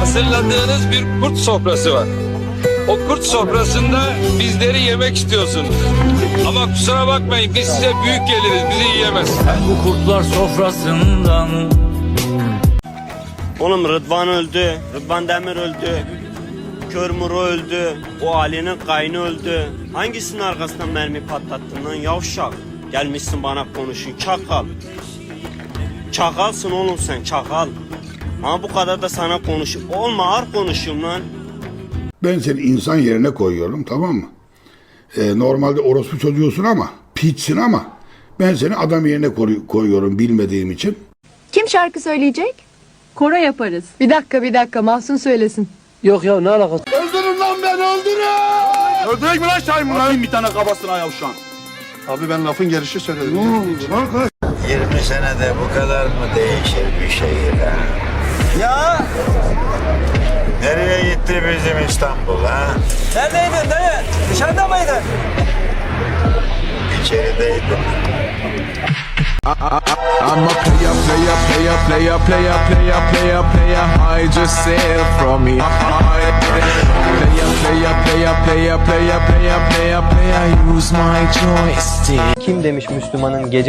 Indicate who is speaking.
Speaker 1: hazırladığınız bir kurt sofrası var. O kurt sofrasında bizleri yemek istiyorsunuz. Ama kusura bakmayın biz size büyük geliriz, bizi yiyemez.
Speaker 2: Bu kurtlar sofrasından
Speaker 3: Oğlum Rıdvan öldü. Rıdvan Demir öldü. Kör Muro öldü. O Ali'nin kaynı öldü. Hangisinin arkasından mermi patlattın lan yavşak? Gelmişsin bana konuşun çakal. Çakalsın oğlum sen çakal. Ama bu kadar da sana konuşup olma ağır konuşuyorum lan.
Speaker 4: Ben seni insan yerine koyuyorum tamam mı? Ee, normalde orospu çocuğusun ama piçsin ama ben seni adam yerine koy- koyuyorum bilmediğim için.
Speaker 5: Kim şarkı söyleyecek?
Speaker 6: Koro yaparız.
Speaker 5: Bir dakika bir dakika Mahsun söylesin.
Speaker 7: Yok ya ne alakası?
Speaker 4: Öldürün lan beni öldürün!
Speaker 8: Öldürek mi lan Şahin bunu? bir tane kabasına yavşan.
Speaker 9: Abi ben lafın gelişi söyledim.
Speaker 10: 20 senede bu kadar mı değişir bir şehir ha? Gitti bizim İstanbul ha?
Speaker 2: neredeydin dayı? Dışarıda mıydın?
Speaker 10: İçerideydim.
Speaker 11: I'm a player, player, player, player, player, player, player, player. Hide yourself from me. Player, player, player, player, player, player, player, player. Use my joystick.
Speaker 7: Kim demiş Müslümanın gece